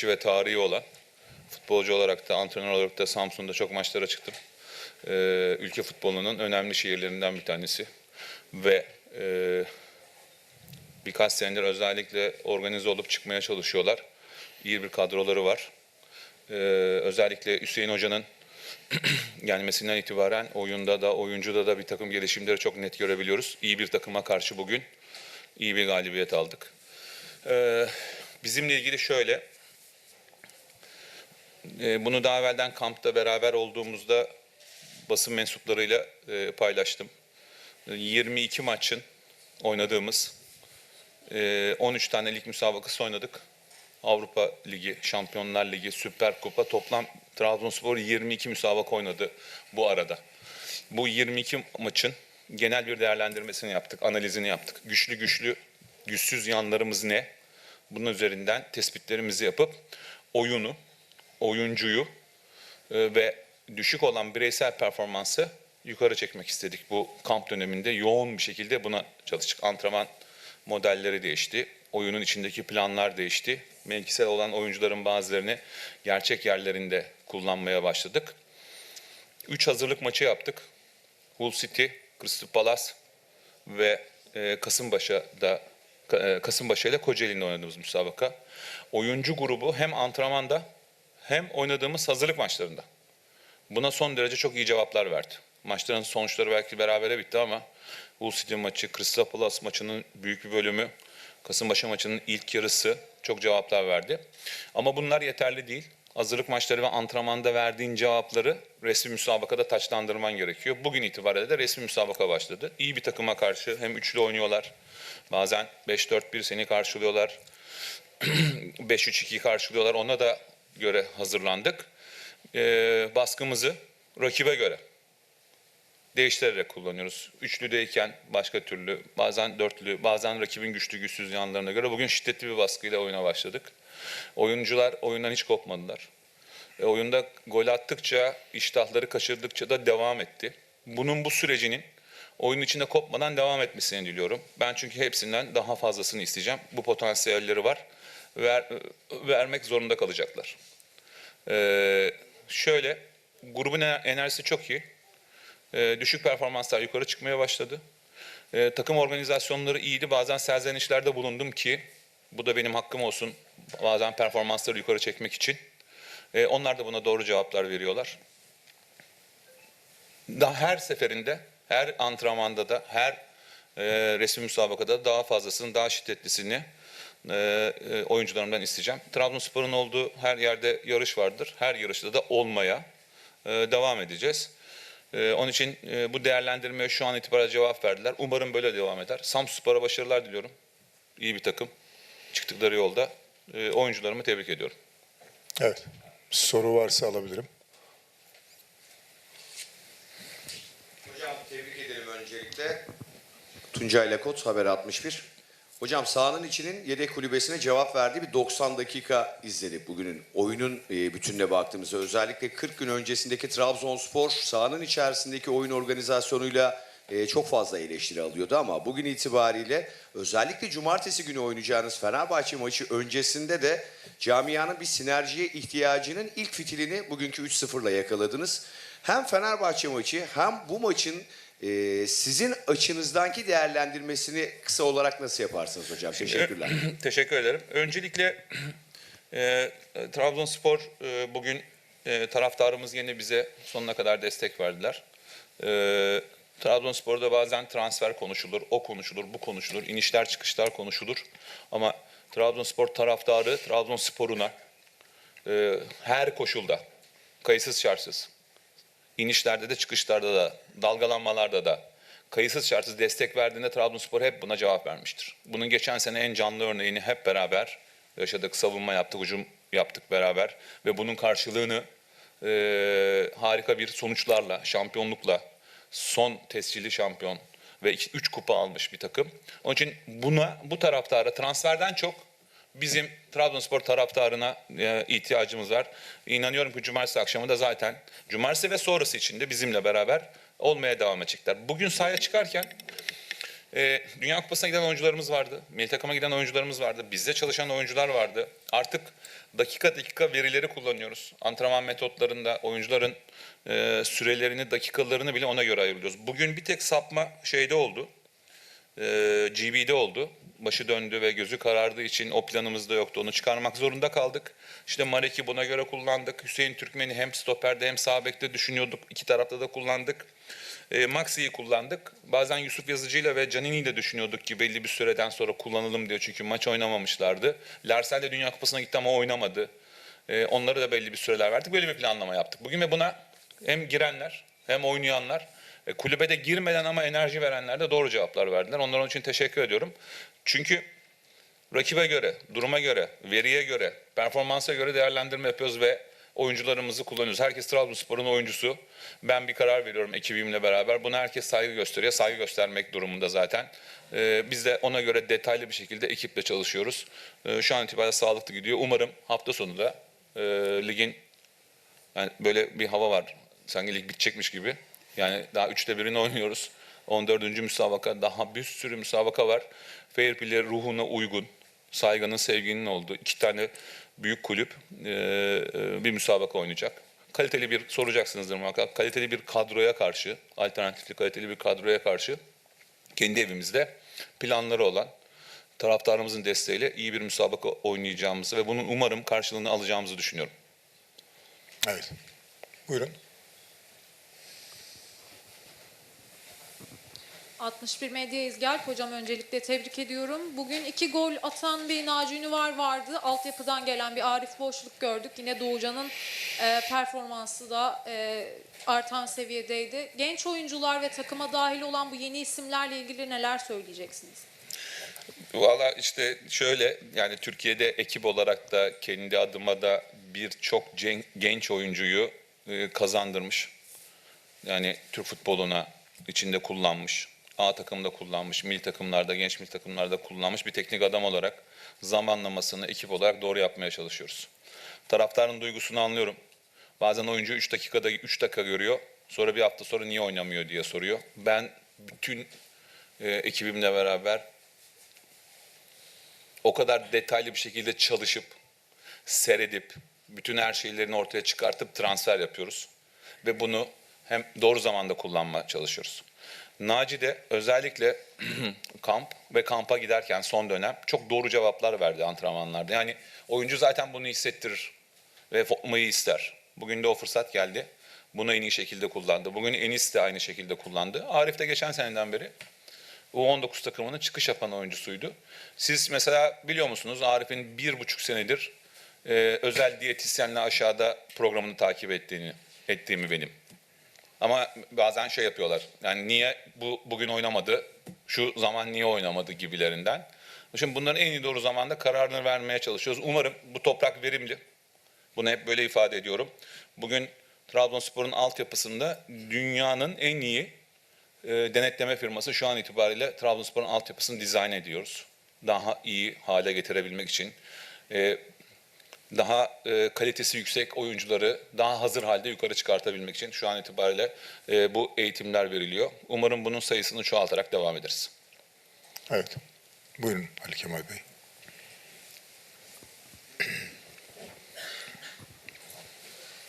geçmişi ve tarihi olan futbolcu olarak da antrenör olarak da Samsun'da çok maçlara çıktım. Ee, ülke futbolunun önemli şehirlerinden bir tanesi ve e, birkaç senedir özellikle organize olup çıkmaya çalışıyorlar. İyi bir kadroları var. Ee, özellikle Hüseyin Hoca'nın gelmesinden itibaren oyunda da oyuncuda da bir takım gelişimleri çok net görebiliyoruz. İyi bir takıma karşı bugün iyi bir galibiyet aldık. Ee, bizimle ilgili şöyle, e, bunu daha evvelden kampta beraber olduğumuzda basın mensuplarıyla e, paylaştım. 22 maçın oynadığımız e, 13 tane lig müsabakası oynadık. Avrupa Ligi, Şampiyonlar Ligi, Süper Kupa toplam Trabzonspor 22 müsabaka oynadı bu arada. Bu 22 maçın genel bir değerlendirmesini yaptık, analizini yaptık. Güçlü güçlü, güçsüz yanlarımız ne? Bunun üzerinden tespitlerimizi yapıp oyunu, oyuncuyu e, ve düşük olan bireysel performansı yukarı çekmek istedik. Bu kamp döneminde yoğun bir şekilde buna çalıştık. Antrenman modelleri değişti. Oyunun içindeki planlar değişti. Mevkisel olan oyuncuların bazılarını gerçek yerlerinde kullanmaya başladık. Üç hazırlık maçı yaptık. Hull City, Crystal Palace ve e, Kasımpaşa'da e, Kasımpaşa ile Kocaeli'nde oynadığımız müsabaka. Oyuncu grubu hem antrenmanda hem oynadığımız hazırlık maçlarında. Buna son derece çok iyi cevaplar verdi. Maçların sonuçları belki berabere bitti ama Hull City maçı, Crystal Palace maçının büyük bir bölümü, Kasımpaşa maçının ilk yarısı çok cevaplar verdi. Ama bunlar yeterli değil. Hazırlık maçları ve antrenmanda verdiğin cevapları resmi müsabakada taçlandırman gerekiyor. Bugün itibariyle de resmi müsabaka başladı. İyi bir takıma karşı hem üçlü oynuyorlar. Bazen 5-4-1 seni karşılıyorlar. 5-3-2 karşılıyorlar. Ona da göre hazırlandık. Ee, baskımızı rakibe göre değiştirerek kullanıyoruz. Üçlüdeyken başka türlü, bazen dörtlü, bazen rakibin güçlü güçsüz yanlarına göre. Bugün şiddetli bir baskıyla oyuna başladık. Oyuncular oyundan hiç kopmadılar. E, oyunda gol attıkça, iştahları kaçırdıkça da devam etti. Bunun bu sürecinin oyun içinde kopmadan devam etmesini diliyorum. Ben çünkü hepsinden daha fazlasını isteyeceğim. Bu potansiyelleri var. Ver, vermek zorunda kalacaklar. Ee, şöyle, grubun ener- enerjisi çok iyi. Ee, düşük performanslar yukarı çıkmaya başladı. Ee, takım organizasyonları iyiydi. Bazen serzenişlerde bulundum ki bu da benim hakkım olsun. Bazen performansları yukarı çekmek için. Ee, onlar da buna doğru cevaplar veriyorlar. Daha her seferinde, her antrenmanda da, her e, resim müsabakada daha fazlasını, daha şiddetlisini e, e, oyuncularımdan isteyeceğim. Trabzonspor'un olduğu her yerde yarış vardır. Her yarışta da olmaya e, devam edeceğiz. E, onun için e, bu değerlendirmeye şu an itibariyle cevap verdiler. Umarım böyle devam eder. Samsunspor'a başarılar diliyorum. İyi bir takım. Çıktıkları yolda. E, oyuncularımı tebrik ediyorum. Evet. Soru varsa alabilirim. Hocam tebrik ederim öncelikle. Tuncay Lakot Haber 61. Hocam sahanın içinin yedek kulübesine cevap verdiği bir 90 dakika izledik bugünün. Oyunun e, bütününe baktığımızda özellikle 40 gün öncesindeki Trabzonspor sahanın içerisindeki oyun organizasyonuyla e, çok fazla eleştiri alıyordu ama bugün itibariyle özellikle cumartesi günü oynayacağınız Fenerbahçe maçı öncesinde de camianın bir sinerjiye ihtiyacının ilk fitilini bugünkü 3-0'la yakaladınız. Hem Fenerbahçe maçı hem bu maçın e, sizin açınızdaki değerlendirmesini kısa olarak nasıl yaparsınız hocam? Teşekkürler. Teşekkür ederim. Öncelikle e, Trabzonspor e, bugün e, taraftarımız yine bize sonuna kadar destek verdiler. E, Trabzonspor'da bazen transfer konuşulur, o konuşulur, bu konuşulur, inişler çıkışlar konuşulur. Ama Trabzonspor taraftarı Trabzonspor'una e, her koşulda, kayıtsız şartsız, inişlerde de çıkışlarda da, dalgalanmalarda da kayıtsız şartsız destek verdiğinde Trabzonspor hep buna cevap vermiştir. Bunun geçen sene en canlı örneğini hep beraber yaşadık. Savunma yaptık, hücum yaptık beraber ve bunun karşılığını e, harika bir sonuçlarla, şampiyonlukla son tescilli şampiyon ve 3 kupa almış bir takım. Onun için buna bu taraftara transferden çok bizim Trabzonspor taraftarına e, ihtiyacımız var. İnanıyorum ki cumartesi akşamı da zaten cumartesi ve sonrası için de bizimle beraber olmaya devam edecekler. Bugün sahaya çıkarken e, Dünya Kupası'na giden oyuncularımız vardı. Milli takıma giden oyuncularımız vardı. Bizde çalışan oyuncular vardı. Artık dakika dakika verileri kullanıyoruz. Antrenman metotlarında oyuncuların e, sürelerini, dakikalarını bile ona göre ayırıyoruz. Bugün bir tek sapma şeyde oldu. E, GB'de oldu. Başı döndü ve gözü karardığı için o planımızda yoktu. Onu çıkarmak zorunda kaldık. İşte Marek'i buna göre kullandık. Hüseyin Türkmen'i hem stoperde hem sağ düşünüyorduk. İki tarafta da kullandık. E, Maxi'yi kullandık. Bazen Yusuf Yazıcı'yla ve Canini'yi de düşünüyorduk ki belli bir süreden sonra kullanalım diyor. Çünkü maç oynamamışlardı. Larsel de Dünya Kupası'na gitti ama oynamadı. E, onlara da belli bir süreler verdik. Böyle bir planlama yaptık. Bugün ve buna hem girenler hem oynayanlar e, kulübe de girmeden ama enerji verenler de doğru cevaplar verdiler. Onların için teşekkür ediyorum. Çünkü rakibe göre, duruma göre, veriye göre, performansa göre değerlendirme yapıyoruz ve oyuncularımızı kullanıyoruz. Herkes Trabzonspor'un oyuncusu. Ben bir karar veriyorum ekibimle beraber. Buna herkes saygı gösteriyor. Saygı göstermek durumunda zaten. Ee, biz de ona göre detaylı bir şekilde ekiple çalışıyoruz. Ee, şu an itibariyle sağlıklı gidiyor. Umarım hafta sonu da e, ligin yani böyle bir hava var. Sanki lig bitecekmiş gibi. Yani daha üçte birini oynuyoruz. 14. müsabaka daha bir sürü müsabaka var. Fair play ruhuna uygun. Saygının, sevginin olduğu iki tane büyük kulüp e, e, bir müsabaka oynayacak. Kaliteli bir soracaksınızdır muhakkak. Kaliteli bir kadroya karşı, alternatifli kaliteli bir kadroya karşı kendi evimizde planları olan taraftarımızın desteğiyle iyi bir müsabaka oynayacağımızı ve bunun umarım karşılığını alacağımızı düşünüyorum. Evet. Buyurun. 61 Medya İzgel hocam öncelikle tebrik ediyorum. Bugün iki gol atan bir Naci Ünüvar vardı. Altyapıdan gelen bir Arif Boşluk gördük. Yine Doğucan'ın e, performansı da e, artan seviyedeydi. Genç oyuncular ve takıma dahil olan bu yeni isimlerle ilgili neler söyleyeceksiniz? Valla işte şöyle yani Türkiye'de ekip olarak da kendi adıma da birçok genç oyuncuyu e, kazandırmış. Yani Türk futboluna içinde kullanmış. A takımda kullanmış, milli takımlarda, genç milli takımlarda kullanmış bir teknik adam olarak zamanlamasını ekip olarak doğru yapmaya çalışıyoruz. Taraftarın duygusunu anlıyorum. Bazen oyuncu 3 dakikada 3 dakika görüyor. Sonra bir hafta sonra niye oynamıyor diye soruyor. Ben bütün e, ekibimle beraber o kadar detaylı bir şekilde çalışıp, seyredip, bütün her şeylerini ortaya çıkartıp transfer yapıyoruz. Ve bunu hem doğru zamanda kullanmaya çalışıyoruz. Naci de özellikle kamp ve kampa giderken son dönem çok doğru cevaplar verdi antrenmanlarda. Yani oyuncu zaten bunu hissettirir ve formayı ister. Bugün de o fırsat geldi. Bunu en iyi şekilde kullandı. Bugün Enis de aynı şekilde kullandı. Arif de geçen seneden beri U19 takımının çıkış yapan oyuncusuydu. Siz mesela biliyor musunuz Arif'in bir buçuk senedir e, özel diyetisyenle aşağıda programını takip ettiğini ettiğimi benim. Ama bazen şey yapıyorlar. Yani niye bu bugün oynamadı, şu zaman niye oynamadı gibilerinden. Şimdi bunların en iyi doğru zamanda kararını vermeye çalışıyoruz. Umarım bu toprak verimli. Bunu hep böyle ifade ediyorum. Bugün Trabzonspor'un altyapısında dünyanın en iyi e, denetleme firması şu an itibariyle Trabzonspor'un altyapısını dizayn ediyoruz. Daha iyi hale getirebilmek için. E, daha e, kalitesi yüksek oyuncuları daha hazır halde yukarı çıkartabilmek için şu an itibariyle e, bu eğitimler veriliyor. Umarım bunun sayısını çoğaltarak devam ederiz. Evet. Buyurun Ali Kemal Bey.